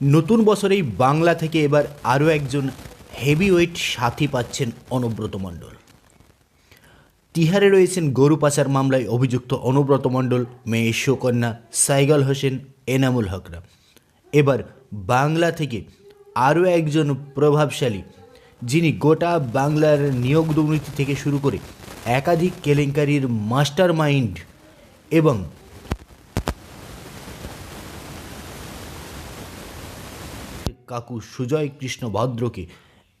নতুন বছরেই বাংলা থেকে এবার আরও একজন হেভিওয়েট সাথী পাচ্ছেন অনুব্রত মণ্ডল। তিহারে রয়েছেন গরু পাচার মামলায় অভিযুক্ত অনুব্রত মণ্ডল, মেয়ে সুকন্যা সাইগাল হোসেন, এনামুল হকরা এবার বাংলা থেকে আরও একজন প্রভাবশালী, যিনি গোটা বাংলার নিয়োগ দুর্নীতি থেকে শুরু করে একাধিক কেলেঙ্কারির মাস্টার মাইন্ড এবং কাকু সুজয় কৃষ্ণ ভদ্রকে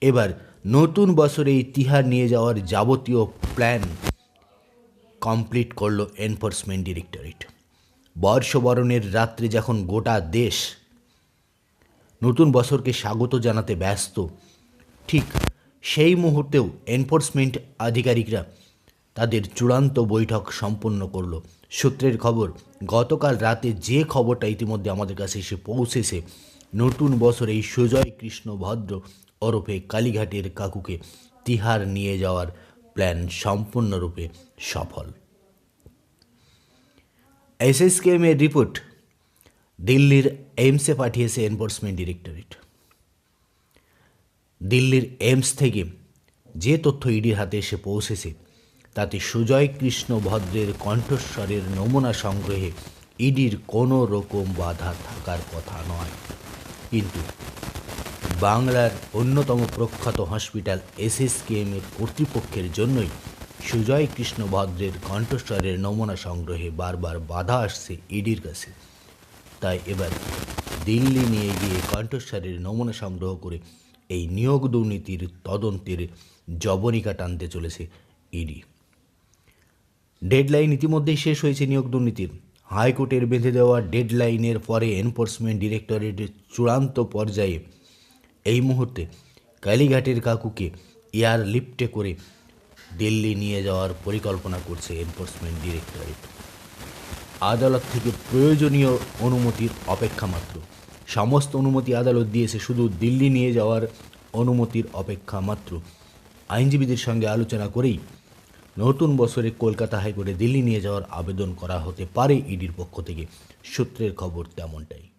এবার নতুন বছরে এই তিহার নিয়ে যাওয়ার যাবতীয় প্ল্যান কমপ্লিট করল এনফোর্সমেন্ট ডিরেক্টরেট। বর্ষবরণের রাত্রে যখন গোটা দেশ নতুন বছরকে স্বাগত জানাতে ব্যস্ত, ঠিক সেই মুহূর্তেও এনফোর্সমেন্ট আধিকারিকরা তাদের চূড়ান্ত বৈঠক সম্পন্ন করল। সূত্রের খবর, গতকাল রাতে যে খবরটা ইতিমধ্যে আমাদের কাছে এসে পৌঁছেছে নতুন বছর সুজয় কৃষ্ণ ভদ্র ওরফে কালীঘাটের কাকুকে তিহার নিয়ে যাওয়ার প্ল্যান সম্পূর্ণরূপে সফল। এসএসকেএম এর রিপোর্ট, দিল্লির এইমসে পাঠিয়েছে এনফোর্সমেন্ট ডিরেক্টরেট। দিল্লির এইমস থেকে যে তথ্য ইডির হাতে এসে পৌঁছেছে, তাতে সুজয় কৃষ্ণ ভদ্রের কণ্ঠস্বরের নমুনা সংগ্রহে ইডির কোনো রকম বাধা থাকার কথা নয়। কিন্তু বাংলার অন্যতম প্রখ্যাত হসপিটাল এসএসকেএম এর কর্তৃপক্ষের জন্যই সুজয় কৃষ্ণ ভদ্রের কণ্ঠস্বরের নমুনা সংগ্রহে বারবার বাধা আসছে ইডির কাছে। তাই এবার দিল্লি নিয়ে গিয়ে কণ্ঠস্বরের নমুনা সংগ্রহ করে এই নিয়োগ দুর্নীতির তদন্তের জবনিকা টানতে চলেছে ইডি। ডেডলাইন ইতিমধ্যেই শেষ হয়েছে নিয়োগ দুর্নীতির। হাইকোর্টের বেঁধে দেওয়া ডেডলাইনের পরে এনফোর্সমেন্ট ডিরেক্টরেটের চূড়ান্ত পর্যায়ে এই মুহূর্তে কালীঘাটের কাকুকে এয়ার লিফটে করে দিল্লি নিয়ে যাওয়ার পরিকল্পনা করছে এনফোর্সমেন্ট ডিরেক্টরেট। আদালত থেকে প্রয়োজনীয় অনুমতির অপেক্ষা মাত্র। সমস্ত অনুমতি আদালত দিয়েছে, শুধু দিল্লি নিয়ে যাওয়ার অনুমতির অপেক্ষা মাত্র। আইনজীবীদের সঙ্গে আলোচনা করেই নতুন বছরে কলকাতা হাইকোর্টে দিল্লি নিয়ে যাওয়ার আবেদন করা হতে পারে ইডির পক্ষ থেকে। সূত্রের খবর তেমনটাই।